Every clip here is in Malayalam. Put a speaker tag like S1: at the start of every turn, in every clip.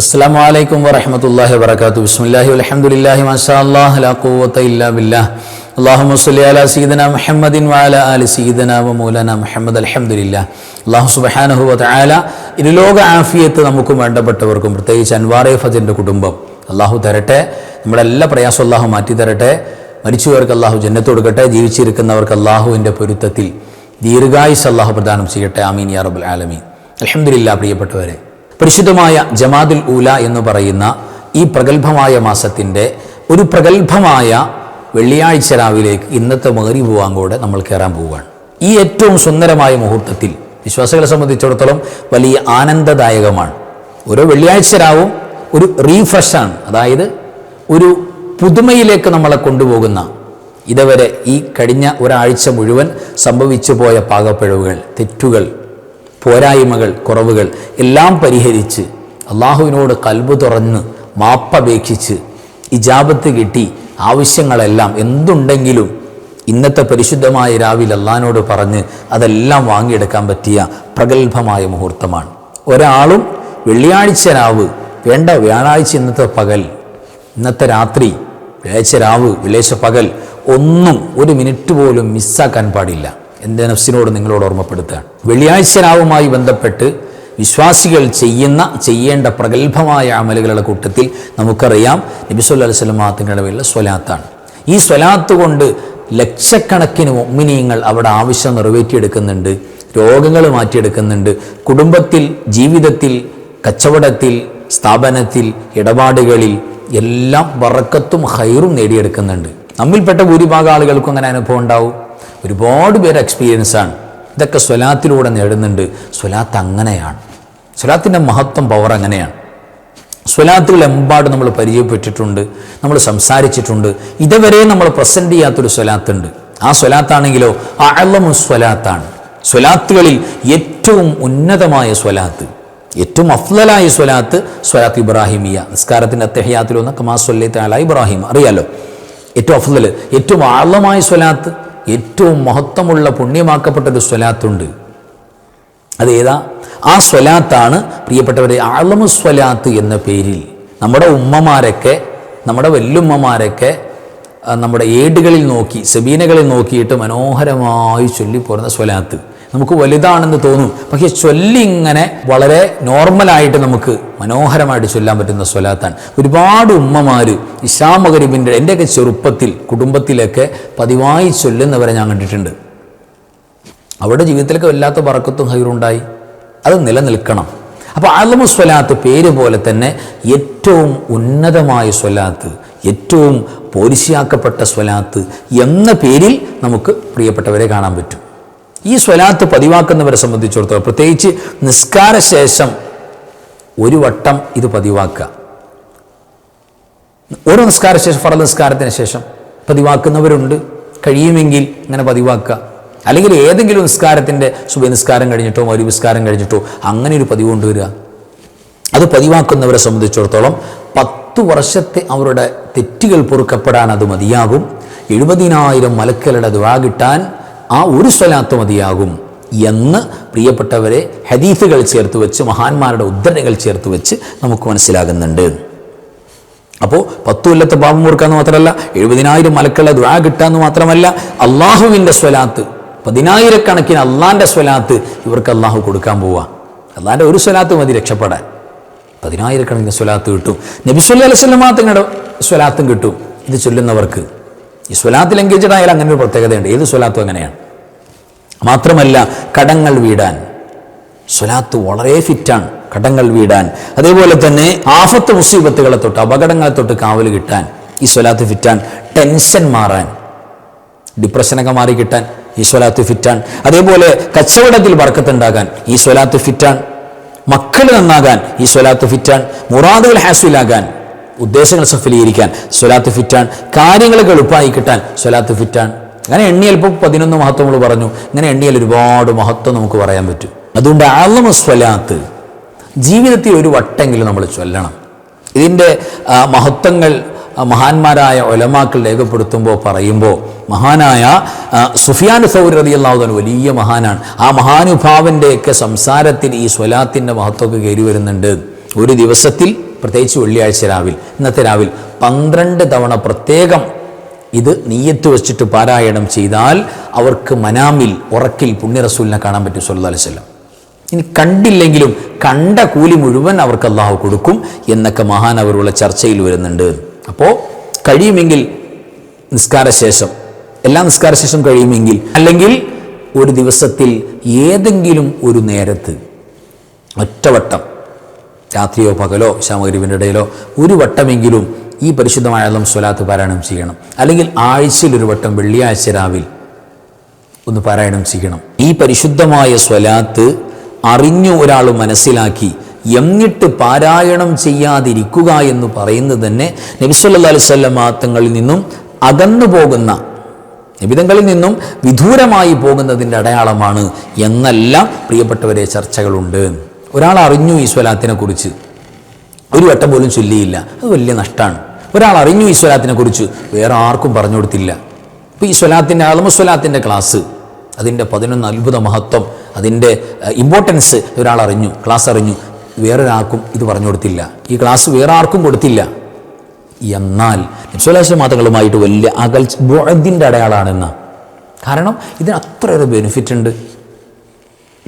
S1: അസ്സാം വലൈക്കും വറഹമത്തല്ലാഹി വബർക്കാത്തു ബിസ്മില്ലാഹി അലഹമുല്ലാഹി മാഷാ അല്ലാഹ് ലാ ഖുവത ഇല്ലാ ബില്ലാഹ് അല്ലാഹുമ്മ സ്വല്ലി അലാ സയ്യിദന മുഹമ്മദിൻ വാല ആലി സീദന വ മുഹമ്മദ് അൽഹംദുലില്ലാഹ് അല്ലാഹു സുബ്ഹാനഹു ആല ഇരുലോക ആഫിയത്ത് നമുക്കും വേണ്ടപ്പെട്ടവർക്കും പ്രത്യേകിച്ച് അൻവാറെ ഫജന്റെ കുടുംബം. അള്ളാഹു തരട്ടെ നമ്മുടെ എല്ലാ പ്രയാസം അള്ളാഹു മാറ്റി തരട്ടെ. മരിച്ചവർക്ക് അള്ളാഹു ജന്നത്ത് കൊടുക്കട്ടെ ജീവിച്ചിരിക്കുന്നവർക്ക് അള്ളാഹുവിന്റെ പൊരുത്തത്തിൽ ദീർഘായുസ് അള്ളാഹു പ്രദാനം ചെയ്യട്ടെ. ആമീൻ യാ റബുൽ ആലമീൻ. അൽഹംദുലില്ലാ പ്രിയപ്പെട്ടവരെ പരിശുദ്ധമായ ജമാദുൽ ഊല എന്ന് പറയുന്ന ഈ പ്രഗത്ഭമായ മാസത്തിന്റെ ഒരു പ്രഗത്ഭമായ വെള്ളിയാഴ്ച രാവിലേക്ക് ഇന്നത്തെ മേറി പോവാങ്കോടെ നമ്മൾ കയറാൻ പോവുകയാണ്. ഈ ഏറ്റവും സുന്ദരമായ മുഹൂർത്തത്തിൽ വിശ്വാസികളെ സംബന്ധിച്ചിടത്തോളം വലിയ ആനന്ദദായകമാണ്. ഓരോ വെള്ളിയാഴ്ച രാവും ഒരു റീഫ്രഷാണ് അതായത് ഒരു പുതുമയിലേക്ക് നമ്മളെ കൊണ്ടുപോകുന്ന ഇതുവരെ ഈ കഴിഞ്ഞ ഒരാഴ്ച മുഴുവൻ സംഭവിച്ചു പോയ പാകപ്പിഴവുകൾ തെറ്റുകൾ പോരായ്മകൾ കുറവുകൾ എല്ലാം പരിഹരിച്ച് അള്ളാഹുവിനോട് കൽബ് തുറന്ന് മാപ്പപേക്ഷിച്ച് ഇജാബത്ത് കിട്ടി ആവശ്യങ്ങളെല്ലാം എന്തുണ്ടെങ്കിലും ഇന്നത്തെ പരിശുദ്ധമായ രാവിലെ അള്ളഹാനോട് പറഞ്ഞ് അതെല്ലാം വാങ്ങിയെടുക്കാൻ പറ്റിയ പ്രഗത്ഭമായ മുഹൂർത്തമാണ്. ഒരാളും വെള്ളിയാഴ്ച രാവ് വേണ്ട വ്യാഴാഴ്ച ഇന്നത്തെ പകൽ ഇന്നത്തെ രാത്രി വെള്ളിയാഴ്ച രാവ് വെള്ളിയാഴ്ച പകൽ ഒന്നും ഒരു മിനിറ്റ് പോലും മിസ്സാക്കാൻ പാടില്ല. എന്റെ നഫ്സിനോട് നിങ്ങളോട് ഓർമ്മപ്പെടുത്തുകയാണ് വെള്ളിയാഴ്ച രാവുമായി ബന്ധപ്പെട്ട് വിശ്വാസികൾ ചെയ്യുന്ന ചെയ്യേണ്ട പ്രഗത്ഭമായ അമലുകളുടെ കൂട്ടത്തിൽ നമുക്കറിയാം നബിസുല്ല തങ്ങളുടെ പേരിൽ സ്വലാത്താണ്. ഈ സ്വലാത്ത് കൊണ്ട് ലക്ഷക്കണക്കിന് ഒമ്മിനിയങ്ങൾ അവിടെ ആവശ്യം നിറവേറ്റിയെടുക്കുന്നുണ്ട് രോഗങ്ങൾ മാറ്റിയെടുക്കുന്നുണ്ട്. കുടുംബത്തിൽ ജീവിതത്തിൽ കച്ചവടത്തിൽ സ്ഥാപനത്തിൽ ഇടപാടുകളിൽ എല്ലാം വറക്കത്തും ഹൈറും നേടിയെടുക്കുന്നുണ്ട്. നമ്മിൽപ്പെട്ട ഭൂരിഭാഗം ആളുകൾക്കും അങ്ങനെ അനുഭവം ഉണ്ടാവും. ഒരുപാട് പേര് എക്സ്പീരിയൻസാണ് ഇതൊക്കെ സ്വലാത്തിലൂടെ നേടുന്നുണ്ട്. സ്വലാത്ത് അങ്ങനെയാണ്. സ്വലാത്തിന്റെ മഹത്വം പവർ അങ്ങനെയാണ്. സ്വലാത്തുകൾ എമ്പാട് നമ്മൾ പരിചയപ്പെട്ടിട്ടുണ്ട് നമ്മൾ സംസാരിച്ചിട്ടുണ്ട്. ഇതുവരെ നമ്മൾ പ്രസന്റ് ചെയ്യാത്തൊരു സ്വലാത്തുണ്ട്. ആ സ്വലാത്താണെങ്കിലോ അളമു സ്വലാത്താണ്. സ്വലാത്തുകളിൽ ഏറ്റവും ഉന്നതമായ സ്വലാത്ത് ഏറ്റവും അഫ്ലലായ സ്വലാത്ത് സ്വലാത്ത് ഇബ്രാഹിമിയ. നിസ്കാരത്തിന്റെ അത്തഹയാത്തിലൊന്ന് കമാ സ്വല്ലി താല ഇബ്രാഹിം അറിയാലോ? ഏറ്റവും അഫ്ലൽ ഏറ്റവും ആഴമായ സ്വലാത്ത്. ഏറ്റവും മഹത്വമുള്ള പുണ്യമാക്കപ്പെട്ടൊരു സ്വലാത്തുണ്ട്. അത് ഏതാ ആ സ്വലാത്താണ് പ്രിയപ്പെട്ടവരെ ആളമു സ്വലാത്ത് എന്ന പേരിൽ നമ്മുടെ ഉമ്മമാരൊക്കെ നമ്മുടെ വല്ലുമ്മമാരൊക്കെ നമ്മുടെ ഏടുകളിൽ നോക്കി സെബീനകളിൽ നോക്കിയിട്ട് മനോഹരമായി ചൊല്ലിപ്പോരുന്ന സ്വലാത്ത്. നമുക്ക് വലുതാണെന്ന് തോന്നും. പക്ഷേ ചൊല്ലി ഇങ്ങനെ വളരെ നോർമലായിട്ട് നമുക്ക് മനോഹരമായിട്ട് ചൊല്ലാൻ പറ്റുന്ന സ്വലാത്താണ്. ഒരുപാട് ഉമ്മമാർ ഇഷാ മകരിബിന്റെ എന്റെയൊക്കെ ചെറുപ്പത്തിൽ കുടുംബത്തിലൊക്കെ പതിവായി ചൊല്ലുന്നവരെ ഞാൻ കണ്ടിട്ടുണ്ട്. അവരുടെ ജീവിതത്തിലൊക്കെ വല്ലാത്ത പറക്കത്തും ഹൈറുണ്ടായി അത് നിലനിൽക്കണം. അപ്പോൾ അലമു സ്വലാത്ത് പേര് പോലെ തന്നെ ഏറ്റവും ഉന്നതമായ സ്വലാത്ത് ഏറ്റവും പോരിശിയാക്കപ്പെട്ട സ്വലാത്ത് എന്ന പേരിൽ നമുക്ക് പ്രിയപ്പെട്ടവരെ കാണാൻ പറ്റും. ഈ സ്വലാത്ത് പതിവാക്കുന്നവരെ സംബന്ധിച്ചിടത്തോളം പ്രത്യേകിച്ച് നിസ്കാര ശേഷം ഒരു വട്ടം ഇത് പതിവാക്കുക. ഓരോ നിസ്കാര ശേഷം ഫറ നിസ്കാരത്തിന് ശേഷം പതിവാക്കുന്നവരുണ്ട്. കഴിയുമെങ്കിൽ അങ്ങനെ പതിവാക്കുക. അല്ലെങ്കിൽ ഏതെങ്കിലും നിസ്കാരത്തിന്റെ സുബനിസ്കാരം കഴിഞ്ഞിട്ടോ ഒരു നിസ്കാരം കഴിഞ്ഞിട്ടോ അങ്ങനെ ഒരു പതിവ് കൊണ്ടുവരിക അത് പതിവാക്കുന്നവരെ സംബന്ധിച്ചിടത്തോളം പത്ത് വർഷത്തെ അവരുടെ തെറ്റുകൾ പൊറുക്കപ്പെടാൻ അത് മതിയാകും. എഴുപതിനായിരം മലക്കലുടെ ദുവാ കിട്ടാൻ ആ ഒരു സ്വലാത്ത് മതിയാകും എന്ന് പ്രിയപ്പെട്ടവരെ ഹദീഫുകൾ ചേർത്ത് വെച്ച് മഹാന്മാരുടെ ഉദ്ധരണികൾ ചേർത്ത് വെച്ച് നമുക്ക് മനസ്സിലാകുന്നുണ്ട്. അപ്പോൾ പത്തു കൊല്ലത്തെ പാപം മുറുക്കാന്ന് മാത്രമല്ല എഴുപതിനായിരം മലക്കുള്ള ദ്വാ കിട്ടാന്ന് മാത്രമല്ല അള്ളാഹുവിന്റെ സ്വലാത്ത് പതിനായിരക്കണക്കിന് അള്ളാന്റെ സ്വലാത്ത് ഇവർക്ക് അള്ളാഹു കൊടുക്കാൻ പോവുക അള്ളാന്റെ ഒരു സ്വലാത്ത് മതി രക്ഷപ്പെടാൻ. പതിനായിരക്കണക്കിന് സ്വലാത്ത് കിട്ടും. നബിസ്വല്ലി അലൈഹി സ്വലാത്തും കിട്ടും. ഇത് ചൊല്ലുന്നവർക്ക്. ഈ സ്വലാത്ത് എൻഗേജഡ് ആയാൽ അങ്ങനെ ഒരു പ്രത്യേകതയുണ്ട്. ഏത് സ്വലാത്തും അങ്ങനെയാണ്. മാത്രമല്ല കടങ്ങൾ വീടാൻ. സ്വലാത്ത് വളരെ ഫിറ്റാണ്. കടങ്ങൾ വീടാൻ. അതേപോലെ തന്നെ ആഫത്ത് മുസീബത്തുകളെ തൊട്ട് അപകടങ്ങളെ തൊട്ട് കാവൽ കിട്ടാൻ ഈ സ്വലാത്ത് ഫിറ്റാൻ. ടെൻഷൻ മാറാൻ. ഡിപ്രഷനൊക്കെ മാറി കിട്ടാൻ ഈ സ്വലാത്ത് ഫിറ്റാൻ. അതേപോലെ കച്ചവടത്തിൽ വർക്കത്തുണ്ടാകാൻ ഈ സ്വലാത്ത് ഫിറ്റാൻ. മക്കൾ നന്നാകാൻ ഈ സ്വലാത്ത് ഫിറ്റാൻ. മുറാദുകൾ ഹാസിലാകാൻ ഉദ്ദേശങ്ങൾ സഫലീകരിക്കാൻ സ്വലാത്ത് ഫിറ്റാൻ കാര്യങ്ങൾ എളുപ്പമായി കിട്ടാൻ സ്വലാത്ത് ഫിറ്റാൻ. അങ്ങനെ എണ്ണിയാൽ ഇപ്പോൾ പതിനൊന്ന് മഹത്വങ്ങൾ പറഞ്ഞു. ഇങ്ങനെ എണ്ണിയാൽ ഒരുപാട് മഹത്വം നമുക്ക് പറയാൻ പറ്റും. അതുകൊണ്ട് ആലമ സ്വലാത്ത് ജീവിതത്തിൽ ഒരു വട്ടെങ്കിലും നമ്മൾ ചൊല്ലണം. ഇതിന്റെ മഹത്വങ്ങൾ മഹാന്മാരായ ഒലമാക്കൾ രേഖപ്പെടുത്തുമ്പോൾ പറയുമ്പോൾ മഹാനായ സുഫിയാൻ സൗരി റതി അള്ളാഹുദൻ വലിയ മഹാനാണ്. ആ മഹാനുഭാവന്റെയൊക്കെ സംസാരത്തിൽ ഈ സ്വലാത്തിന്റെ മഹത്വമൊക്കെ കയറി വരുന്നുണ്ട്. ഒരു ദിവസത്തിൽ പ്രത്യേകിച്ച് വെള്ളിയാഴ്ച രാവിൽ ഇന്നത്തെ രാവിൽ പന്ത്രണ്ട് തവണ പ്രത്യേകം ഇത് നീയത്ത് വെച്ചിട്ട് പാരായണം ചെയ്താൽ അവർക്ക് മനാമിൽ ഉറക്കിൽ പുണ്യറസൂലിനെ കാണാൻ പറ്റും സല്ലല്ലാഹു അലൈഹി വസല്ലം. ഇനി കണ്ടില്ലെങ്കിലും കണ്ട കൂലി മുഴുവൻ അവർക്ക് അള്ളാഹു കൊടുക്കും എന്നൊക്കെ മഹാനവരുള്ള ചർച്ചയിൽ വരുന്നുണ്ട്. അപ്പോൾ കഴിയുമെങ്കിൽ നിസ്കാരശേഷം എല്ലാ നിസ്കാരശേഷം കഴിയുമെങ്കിൽ അല്ലെങ്കിൽ ഒരു ദിവസത്തിൽ ഏതെങ്കിലും ഒരു നേരത്ത് ഒറ്റവട്ടം രാത്രിയോ പകലോ ശാമഗരിവിന്റെ ഇടയിലോ ഒരു വട്ടമെങ്കിലും ഈ പരിശുദ്ധമായ അലം സ്വലാത്ത് പാരായണം ചെയ്യണം. അല്ലെങ്കിൽ ആഴ്ചയിൽ ഒരു വട്ടം വെള്ളിയാഴ്ച രാവിൽ ഒന്ന് പാരായണം ചെയ്യണം. ഈ പരിശുദ്ധമായ സ്വലാത്ത് അറിഞ്ഞു ഒരാൾ മനസ്സിലാക്കി എന്നിട്ട് പാരായണം ചെയ്യാതിരിക്കുക എന്ന് പറയുന്നത് തന്നെ നബിസ്വല്ലാ അലിസ്വല്ല തങ്ങളിൽ നിന്നും അകന്നു പോകുന്ന നിബിതങ്ങളിൽ നിന്നും വിദൂരമായി പോകുന്നതിന്റെ അടയാളമാണ് എന്നെല്ലാം പ്രിയപ്പെട്ടവരെ ചർച്ചകളുണ്ട്. ഒരാൾ അറിഞ്ഞു ഈ സ്വലാത്തിനെ കുറിച്ച്. ഒരു വട്ടം പോലും ചൊല്ലിയില്ല. അത് വലിയ നഷ്ടമാണ് ഒരാൾ അറിഞ്ഞു ഈ സ്വലാത്തിനെ കുറിച്ച്. വേറെ ആർക്കും പറഞ്ഞു കൊടുത്തില്ല. ഇപ്പോൾ ഈ സ്വലാത്തിന്റെ ആൽമസ്വലാത്തിന്റെ ക്ലാസ് അതിന്റെ പതിനൊന്ന് അത്ഭുത മഹത്വം അതിന്റെ ഇമ്പോർട്ടൻസ് ഒരാൾ അറിഞ്ഞു ക്ലാസ് അറിഞ്ഞു. വേറൊരാൾക്കും ഇത് പറഞ്ഞു കൊടുത്തില്ല. ഈ ക്ലാസ് വേറെ ആർക്കും കൊടുത്തില്ല. എന്നാൽ നിസ്വലാശ മാതകളുമായിട്ട് വലിയ അകൽ ബുഅദിന്റെ അടയാളാണെന്ന്. കാരണം ഇതിന് അത്രയേറെ ബെനിഫിറ്റ് ഉണ്ട്.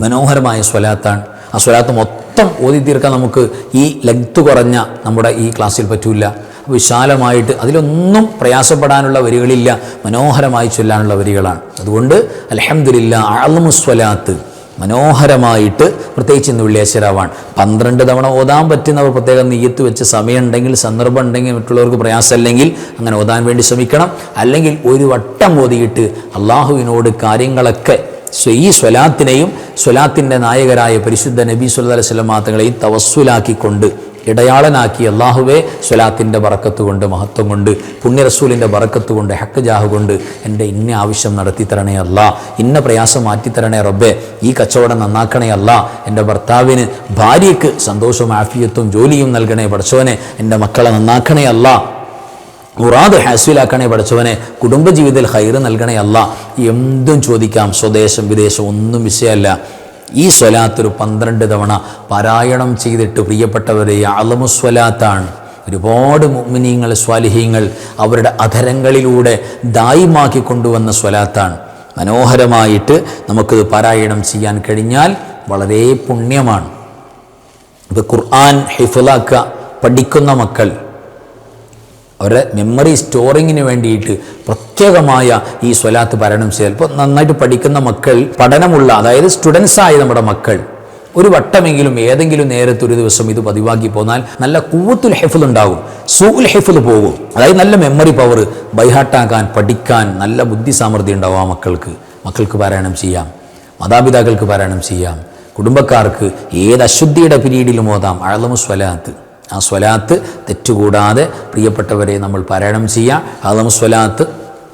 S1: മനോഹരമായ സ്വലാത്താണ്. ആ സ്വലാത്ത് മൊത്തം ഓതി തീർക്കാൻ നമുക്ക് ഈ ലെങ്ത് കുറഞ്ഞ നമ്മുടെ ഈ ക്ലാസ്സിൽ പറ്റില്ല വിശാലമായിട്ട് അതിലൊന്നും പ്രയാസപ്പെടാനുള്ള വരികളില്ല. മനോഹരമായി ചൊല്ലാനുള്ള വരികളാണ്. അതുകൊണ്ട് അലഹമില്ല അളമുസ്വലാത്ത് മനോഹരമായിട്ട് പ്രത്യേകിച്ച് ഇന്ന് വെള്ളിയാഴ്ചരാവാണ് പന്ത്രണ്ട് തവണ ഓതാൻ പറ്റുന്നവർ പ്രത്യേകം നെയ്യത്ത് വെച്ച് സമയമുണ്ടെങ്കിൽ സന്ദർഭം ഉണ്ടെങ്കിൽ മറ്റുള്ളവർക്ക് പ്രയാസമല്ലെങ്കിൽ അങ്ങനെ ഓതാൻ വേണ്ടി ശ്രമിക്കണം. അല്ലെങ്കിൽ ഒരു വട്ടം ഓതിയിട്ട് അള്ളാഹുവിനോട് കാര്യങ്ങളൊക്കെ ഈ സ്വലാത്തിനെയും സ്വലാത്തിന്റെ നായകരായ പരിശുദ്ധ നബി സുല്ലാ അലൈഹി മാതകളെയും തവസ്സുലാക്കിക്കൊണ്ട് ഇടയാളനാക്കി അള്ളാഹുവെ സ്വലാത്തിന്റെ വറക്കത്ത് കൊണ്ട് മഹത്വം കൊണ്ട് പുണ്യറസൂലിന്റെ വറക്കത്ത് കൊണ്ട് ഹക്ക് ജാഹ് കൊണ്ട് എന്റെ ഇന്ന ആവശ്യം നടത്തി തരണേ അല്ല ഇന്ന പ്രയാസം മാറ്റിത്തരണേ റബ്ബേ ഈ കച്ചവടം നന്നാക്കണേ അല്ല എന്റെ ഭർത്താവിന് ഭാര്യയ്ക്ക് സന്തോഷവും ആഫിയത്തും ജോലിയും നൽകണേ പഠിച്ചവനെ എന്റെ മക്കളെ നന്നാക്കണേ അല്ല. മുറാദ് ഹാസിലാക്കണേ പഠിച്ചവനെ കുടുംബജീവിതത്തിൽ ഹൈറ് നൽകണേ അല്ല. എന്തും ചോദിക്കാം. സ്വദേശം വിദേശം ഒന്നും വിഷയമല്ല. ഈ സ്വലാത്ത് ഒരു പന്ത്രണ്ട് തവണ പാരായണം ചെയ്തിട്ട് പ്രിയപ്പെട്ടവരെ അളമുസ്വലാത്താണ് ഒരുപാട് മുഅ്മിനീങ്ങൾ സ്വാലിഹീങ്ങൾ അവരുടെ അധരങ്ങളിലൂടെ ദായിമാക്കി കൊണ്ടുവന്ന സ്വലാത്താണ്. മനോഹരമായിട്ട് നമുക്കിത് പാരായണം ചെയ്യാൻ കഴിഞ്ഞാൽ വളരെ പുണ്യമാണ്. ഇപ്പോൾ ഖുർആൻ ഹിഫുലാക്ക പഠിക്കുന്ന മക്കൾ അവരുടെ മെമ്മറി സ്റ്റോറിങ്ങിന് വേണ്ടിയിട്ട് പ്രത്യേകമായ ഈ സ്വലാത്ത് പരണം ചെയ്താൽ ഇപ്പോൾ നന്നായിട്ട് പഠിക്കുന്ന മക്കൾ പഠനമുള്ള അതായത് സ്റ്റുഡൻസായ നമ്മുടെ മക്കൾ ഒരു വട്ടമെങ്കിലും ഏതെങ്കിലും നേരത്തെ ഒരു ദിവസം ഇത് പതിവാക്കി പോന്നാൽ നല്ല കൂത്തുൽ ഹെഫുൽ ഉണ്ടാകും സൂൽ ഹെഫുൽ പോകും. അതായത് നല്ല മെമ്മറി പവർ ബൈഹാട്ടാക്കാൻ പഠിക്കാൻ നല്ല ബുദ്ധി സാമർഥ്യം ഉണ്ടാവും ആ മക്കൾക്ക്. മക്കൾക്ക് പാരായണം ചെയ്യാം മാതാപിതാക്കൾക്ക് പാരായണം ചെയ്യാം. കുടുംബക്കാർക്ക് ഏത് അശുദ്ധിയുടെ പിരീഡിലും ഓതാം അഴലമു സ്വലാത്ത്. ആ സ്വലാത്ത് തെറ്റുകൂടാതെ പ്രിയപ്പെട്ടവരെ നമ്മൾ പാരായണം ചെയ്യാം. അഴലമു സ്വലാത്ത്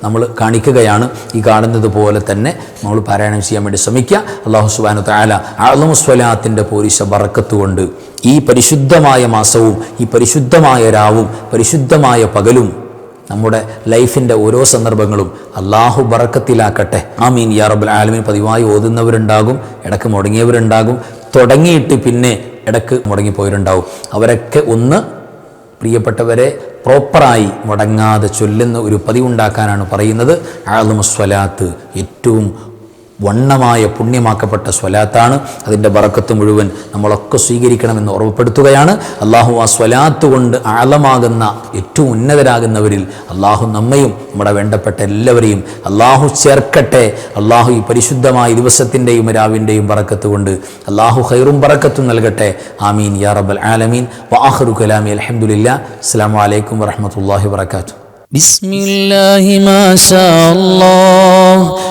S1: നമ്മൾ കാണിക്കുകയാണ്. ഈ കാണുന്നത് പോലെ തന്നെ നമ്മൾ പാരായണം ചെയ്യാൻ വേണ്ടി ശ്രമിക്കുക. അള്ളാഹു സുബാനു താല അഴലമു സ്വലാത്തിന്റെ പോരിശ വറക്കത്തുകൊണ്ട് ഈ പരിശുദ്ധമായ മാസവും ഈ പരിശുദ്ധമായ രാവും പരിശുദ്ധമായ പകലും നമ്മുടെ ലൈഫിന്റെ ഓരോ സന്ദർഭങ്ങളും അള്ളാഹു ബറക്കത്തിലാക്കട്ടെ. ആമീൻ. യാ റബ്ബൽ ആലമീൻ. പതിവായി ഓതുന്നവരുണ്ടാകും ഇടയ്ക്ക് മുടങ്ങിയവരുണ്ടാകും. തുടങ്ങിയിട്ട് പിന്നെ ഇടയ്ക്ക് മുടങ്ങിപ്പോയിട്ടുണ്ടാവും. അവരൊക്കെ ഒന്ന് പ്രിയപ്പെട്ടവരെ പ്രോപ്പറായി മുടങ്ങാതെ ചൊല്ലുന്ന ഒരു പതിവുണ്ടാക്കാനാണ് പറയുന്നത്. ആളുമസ്വലാത്ത് ഏറ്റവും വണ്ണമായ പുണ്യമാക്കപ്പെട്ട സ്വലാത്താണ്. അതിന്റെ വറക്കത്ത് മുഴുവൻ നമ്മളൊക്കെ സ്വീകരിക്കണമെന്ന് ഓർമ്മപ്പെടുത്തുകയാണ്. അള്ളാഹു ആ സ്വലാത്ത് കൊണ്ട് ആഴമാകുന്ന ഏറ്റവും ഉന്നതരാകുന്നവരിൽ അള്ളാഹു നമ്മയും നമ്മുടെ വേണ്ടപ്പെട്ട എല്ലാവരെയും അള്ളാഹു ചേർക്കട്ടെ. അള്ളാഹു ഈ പരിശുദ്ധമായ ദിവസത്തിന്റെയും രാവിന്റെയും വറക്കത്ത് കൊണ്ട് അള്ളാഹു ഹൈറും വറക്കത്തും നൽകട്ടെ. ആമീൻ. യാ റബ്ബൽ ആലമീൻ. വാഹറു കലാമി അലഹമുല്ല അസ്സാം വലൈക്കും വറഹമത്തല്ലാഹി
S2: വാത്തു ബിസ്മില്ലാഹി മാഷാ അല്ലാഹ്.